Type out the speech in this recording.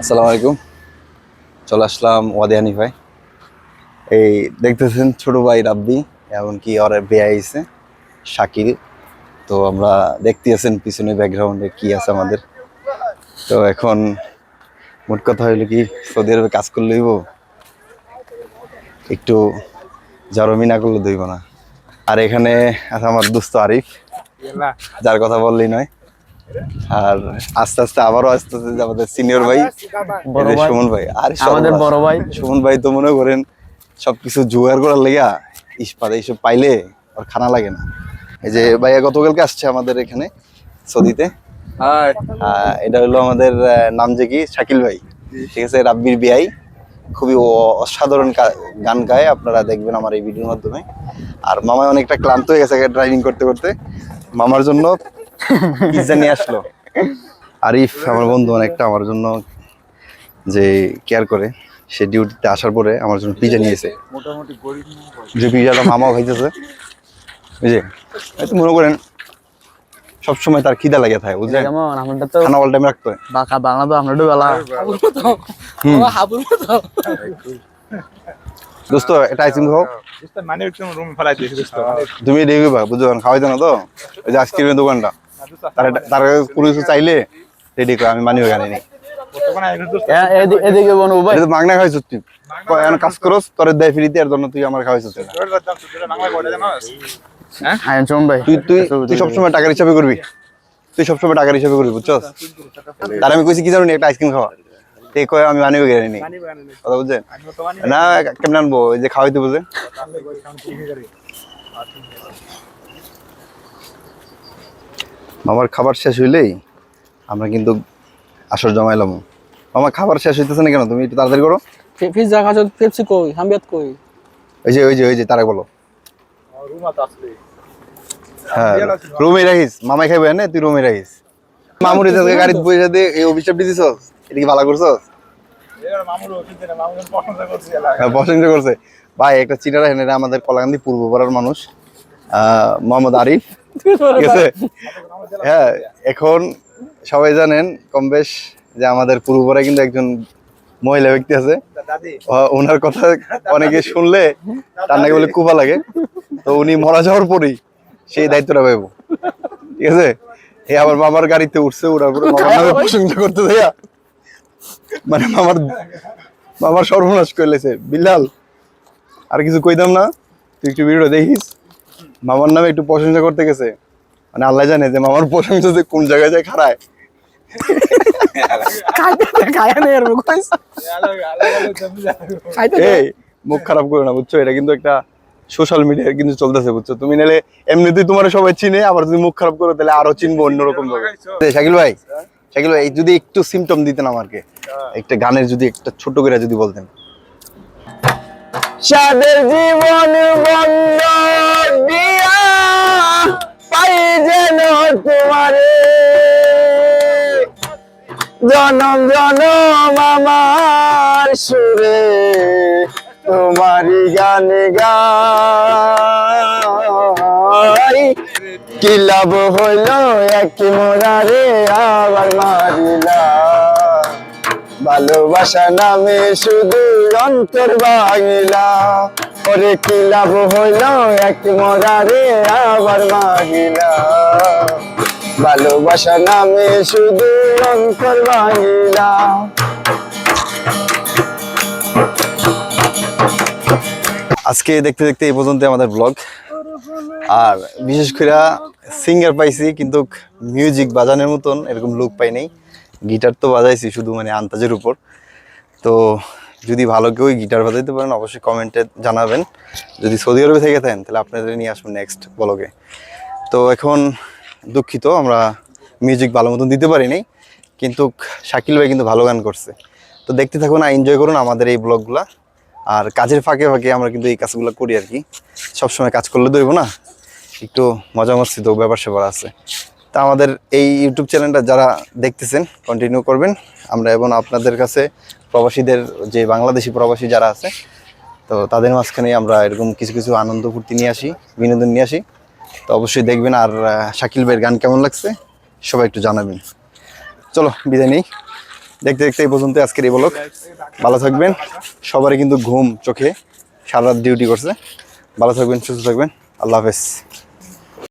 আসসালামু আলাইকুম। চলে আসলাম ওয়াদিয়ানি ভাই। এই দেখতেছেন ছোট ভাই রাব্বি এমনকি ওর বেয়ে আইছে শাকিল। তো আমরা দেখতেছেন পিছনে ব্যাকগ্রাউন্ডে কি আছে আমাদের। তো এখন মোট কথা হইল কি সৌদি আরবে কাজ করলে হইব? একটু জরমি না করলে দইব না। আর এখানে আছে আমার দুস্থ আরিফ যার কথা বললেই নয়। আর আস্তে আস্তে আবারও আস্তে আস্তে আমাদের সিনিয়র ভাই। সুমন ভাই আর আমাদের বড় ভাই। সুমন ভাই তো মনে করেন সবকিছু জোগাড় করার লেগা ইস্পাত এইসব পাইলে আর খানা লাগে না। এই যে ভাইয়া গতকালকে আসছে আমাদের এখানে সৌদিতে। আহ, এটা হলো আমাদের নাম যে কি? শাকিল ভাই। ঠিক আছে রাব্বির বিআই। খুবই অসাধারণ গান গায় আপনারা দেখবেন আমার এই ভিডিওর মাধ্যমে। আর মামা অনেকটা ক্লান্ত হয়ে গেছে ড্রাইভিং করতে করতে। মামার জন্য পিৎজা নিয়ে আসলো। আরিফ আমার বন্ধু অনেকটা আমার জন্য যে কেয়ার করে সে ডিউটিতে আসার পরে আমার জন্য পিজা নিয়েছে। যে পিজাটা মামাও খাইতেছে যে মনে করেন সবসময় তার খিদা লাগে থাকে বুঝলেন? আমাদের তো খানা অল টাইম রাখতে হয়। বাঁকা বাংলা। তো আমরা বেলা দোস্ত এটা আইসিং খাও। মানে একদম রুম ফেলাই দিয়েছি দোস্ত। তুমি দেখবে বা বুঝছ খাওয়াইতো না তো? ওই যে আইসক্রিমের দোকানটা। তার কোনো কিছু চাইলে রেডি করে আমি মানি ওখানে নেই এদিকে বনু ভাই। এটা তো মাগনা খাওয়াইছ তুই। কয়, এখন কাজ করস তোর দেয় জন্য তুই আমার খাওয়াইছ না জানোস আয়ন চুম ভাই। তুই তুই তুই সবসময় টাকার হিসাবে করবি। তুই সবসময় টাকার হিসাবে করবি বুঝছস? তার আমি কইছি কি জানি একটা আইসক্রিম খাওয়া। কয় আমি মানি ওখানে নেই কথা বুঝছেন? না কেমন আনব? যে খাওয়াইতে বুঝে আমার খাবার শেষ হইলেই আমরা কিন্তু আসর জমাইলাম আমার খাবার শেষ হইতেছে না কেন? তুমি একটু তাড়াতাড়ি করো। খাচ্ছ পেপসি কই? হামবিয়াত কই? ওই যে ওই যে ওই যে তারা বলো। হ্যাঁ রুমে রাখিস। মামাই খাইবে না তুই রুমে রাখিস। মামুর এদিকে গাড়িতে বসে দিয়ে এই অভিশাপ এটা কি ভালো করছস? করছি এলা হ্যাঁ, প্রশংসা করছে। ভাই একটা আমাদের কলাকান্দি পূর্ব পাড়ার মানুষ আহ, মোহাম্মদ আরিফ। ঠিক আছে হ্যাঁ এখন সবাই জানেন কম বেশ যে আমাদের পূর্ব পাড়ায় কিন্তু একজন মহিলা ব্যক্তি আছে। দাদি। ওনার কথা অনেকে শুনলে তার নাকি বলে কুপা লাগে। তো উনি মরা যাওয়ার পরেই সেই দায়িত্বটা পাইব। ঠিক আছে? এই আবার মামার গাড়িতে উঠছে ওনার পরে মামার নামে প্রশংসা করতে দেয়া মানে মামার মামার সর্বনাশ করলেছে। বিলাল আর কিছু কইতাম না। তুই একটু ভিডিও দেখিস। মামার নামে একটু প্রশংসা করতে গেছে। মানে আল্লাহ জানে যে মামার প্রশংসা যে কোন জায়গায় যায় খারায়। এই মুখ খারাপ করো না বুঝছ? এটা কিন্তু একটা সোশ্যাল মিডিয়ায় কিন্তু চলতেছে বুঝছ? তুমি নাহলে এমনিতেই তোমার সবাই চিনে আবার যদি মুখ খারাপ করো তাহলে আরও চিনবো অন্যরকম ভাবে। শাকিল ভাই শাকিল ভাই যদি একটু সিমটম দিতেন আমাকে একটা গানের যদি একটা ছোট করে যদি বলতেন। সাদের জীবন বন্ধ দিয়া পাই যেন তোমারে। জনম জনম আমার সুরে, তোমারই গান গাই। কি লাভ হইল এক মোরারে আবার মারিলা ভালোবাসা নামে শুধু অন্তর বাংলা ওরে কি লাভ হইল এক মরারে আবার মাগিলা? ভালোবাসা নামে শুধু অন্তর বাংলা আজকে দেখতে দেখতে এই পর্যন্ত আমাদের ব্লগ। আর বিশেষ করে সিঙ্গার পাইছি, কিন্তু মিউজিক বাজানোর মতন এরকম লুক পাই নাই। গিটার তো বাজাইছি শুধু মানে আন্তাজের উপর। তো যদি ভালো কেউ গিটার বাজাইতে পারেন, অবশ্যই কমেন্টে জানাবেন। যদি সৌদি আরবে থেকে থাকেন, তাহলে আপনাদের নিয়ে আসবেন নেক্সট ব্লগে তো এখন দুঃখিত, আমরা মিউজিক ভালো মতন দিতে পারিনি, কিন্তু শাকিল ভাই কিন্তু ভালো গান করছে। তো দেখতে থাকুন আর এনজয় করুন আমাদের এই ব্লগগুলা আর কাজের ফাঁকে ফাঁকে আমরা কিন্তু এই কাজগুলো করি আর কি। সবসময় কাজ করলে দইব না, একটু মজা মস্তি তো ব্যাপার স্যাপার আছে। তা আমাদের এই ইউটিউব চ্যানেলটা যারা দেখতেছেন কন্টিনিউ করবেন। আমরা এবং আপনাদের কাছে প্রবাসীদের, যে বাংলাদেশি প্রবাসী যারা আছে, তো তাদের মাঝখানে আমরা এরকম কিছু কিছু আনন্দ ফুর্তি নিয়ে আসি, বিনোদন নিয়ে আসি। তো অবশ্যই দেখবেন আর শাকিল ভাইয়ের গান কেমন লাগছে, সবাই একটু জানাবেন। চলো, বিদায় নেই। দেখতে দেখতে এই পর্যন্ত আজকের এই ব্লগ ভালো থাকবেন। সবারই কিন্তু ঘুম, চোখে সারা রাত ডিউটি করছে। ভালো থাকবেন, সুস্থ থাকবেন। আল্লাহ হাফেজ।